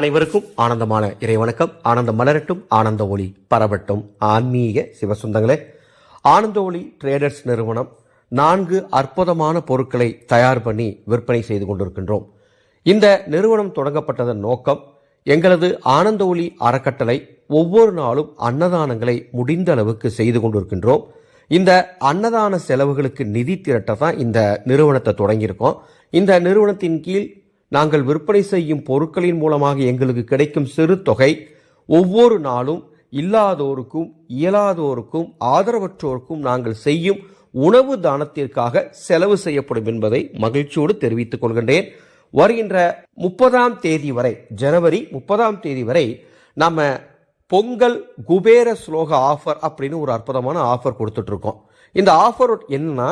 அனைவருக்கும் ஆனந்தமான இறைவணக்கம். ஆனந்தம் மலரட்டும் ஆனந்த ஒளி பரவட்டும். ஆன்மீக சிவசுந்தங்களே ஆனந்த ஒளி ட்ரேடர்ஸ் நிறுவனம் நான்கு அற்புதமான பொருட்களை தயார் பண்ணி விற்பனை செய்து கொண்டிருக்கின்றோம். இந்த நிறுவனம் தொடங்கப்பட்டதன் நோக்கம் எங்களது ஆனந்த ஒளி அறக்கட்டளை ஒவ்வொரு நாளும் அன்னதானங்களை முடிந்த அளவுக்கு செய்து கொண்டிருக்கின்றோம். இந்த அன்னதான செலவுகளுக்கு நிதி திரட்ட தான் இந்த நிறுவனத்தை தொடங்கியிருக்கோம். இந்த நிறுவனத்தின் கீழ் நாங்கள் விற்பனை செய்யும் பொருட்களின் மூலமாக எங்களுக்கு கிடைக்கும் சிறு தொகை ஒவ்வொரு நாளும் இல்லாதோருக்கும் இயலாதோருக்கும் ஆதரவற்றோருக்கும் நாங்கள் செய்யும் உணவு தானத்திற்காக செலவு செய்யப்படும் என்பதை மகிழ்ச்சியோடு தெரிவித்துக் கொள்கின்றேன். வருகின்ற முப்பதாம் தேதி வரை ஜனவரி முப்பதாம் தேதி வரை நம்ம பொங்கல் குபேர ஸ்லோக ஆஃபர் அப்படின்னு ஒரு அற்புதமான ஆஃபர் கொடுத்துட்ருக்கோம். இந்த ஆஃபர் என்னன்னா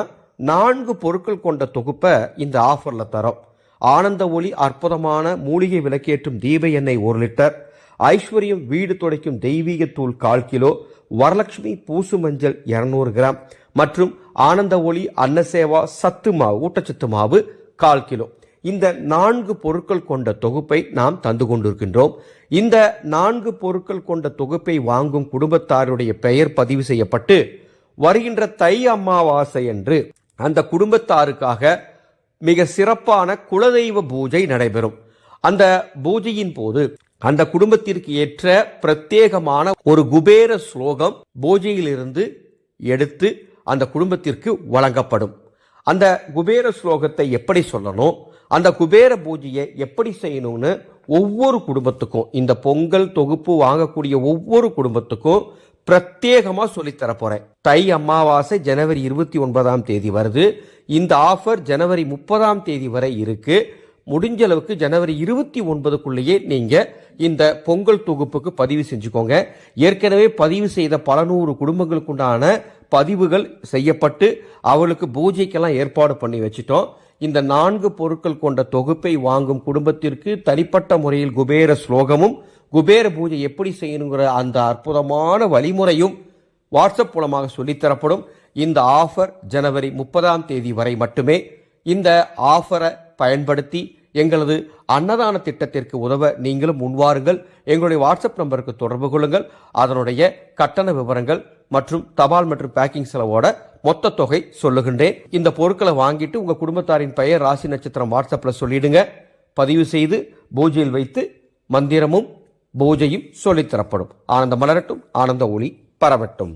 நான்கு பொருட்கள் கொண்ட தொகுப்பை இந்த ஆஃபரில் தரோம். ஆனந்த ஒளி அற்புதமான மூலிகை விளக்கேற்றும் தீப எண்ணெய் ஒரு லிட்டர் ஐஸ்வர்யம் வீடு துடைக்கும் தெய்வீக தூள் கால் கிலோ வரலட்சுமி பூசு மஞ்சள் இருநூறு கிராம் மற்றும் ஆனந்த ஒளி அன்னசேவா சத்து மாவு ஊட்டச்சத்து மாவு கால் கிலோ. இந்த நான்கு பொருட்கள் கொண்ட தொகுப்பை நாம் தந்து கொண்டிருக்கின்றோம். இந்த நான்கு பொருட்கள் கொண்ட தொகுப்பை வாங்கும் குடும்பத்தாருடைய பெயர் பதிவு செய்யப்பட்டு வருகின்ற தை அமாவாசை என்று அந்த குடும்பத்தாருக்காக மிக சிறப்பான குலதெய்வ பூஜை நடைபெறும். அந்த பூஜையின் போது அந்த குடும்பத்திற்கு ஏற்ற பிரத்யேகமான ஒரு குபேர ஸ்லோகம் பூஜையிலிருந்து எடுத்து அந்த குடும்பத்திற்கு வழங்கப்படும். அந்த குபேர ஸ்லோகத்தை எப்படி சொல்லணும்? அந்த குபேர பூஜையை எப்படி செய்யணும்னு ஒவ்வொரு குடும்பத்துக்கும் இந்த பொங்கல் தொகுப்பு வாங்கக்கூடிய ஒவ்வொரு குடும்பத்துக்கும் பிரத்யேகமாக சொல்லித்தர தை அமாவாசை ஜனவரி இருபத்தி ஒன்பதாம் தேதி வருது. இந்த ஆஃபர் ஜனவரி முப்பதாம் தேதி வரை இருக்குது முடிஞ்ச அளவுக்கு ஜனவரி இருபத்தி ஒன்பதுக்குள்ளேயே நீங்கள் இந்த பொங்கல் தொகுப்புக்கு பதிவு செஞ்சுக்கோங்க. ஏற்கனவே பதிவு செய்த பல நூறு குடும்பங்களுக்குண்டான பதிவுகள் செய்யப்பட்டு அவளுக்கு பூஜைக்கெல்லாம் ஏற்பாடு பண்ணி வச்சிட்டோம். இந்த நான்கு பொருட்கள் கொண்ட தொகுப்பை வாங்கும் குடும்பத்திற்கு தனிப்பட்ட முறையில் குபேர ஸ்லோகமும் குபேர பூஜை எப்படி செய்யணுங்கிற அந்த அற்புதமான வழிமுறையும் வாட்ஸ்அப் மூலமாக சொல்லித்தரப்படும். இந்த ஆஃபர் ஜனவரி முப்பதாம் தேதி வரை மட்டுமே. இந்த ஆஃபரை பயன்படுத்தி எங்களது அன்னதான திட்டத்திற்கு உதவ நீங்களும் முன்வாருங்கள். எங்களுடைய வாட்ஸ்அப் நம்பருக்கு தொடர்பு கொள்ளுங்கள். அதனுடைய கட்டண விவரங்கள் மற்றும் தபால் மற்றும் பேக்கிங் செலவோட மொத்த தொகை சொல்லுகின்றேன். இந்த பொருட்களை வாங்கிட்டு உங்க குடும்பத்தாரின் பெயர் ராசி நட்சத்திரம் வாட்ஸ்அப்பில் சொல்லிடுங்க. பதிவு செய்து பூஜையில் வைத்து மந்திரமும் பூஜையும் சொல்லித்தரப்படும் ஆனந்த மலரட்டும் ஆனந்த ஒளி பரவட்டும்.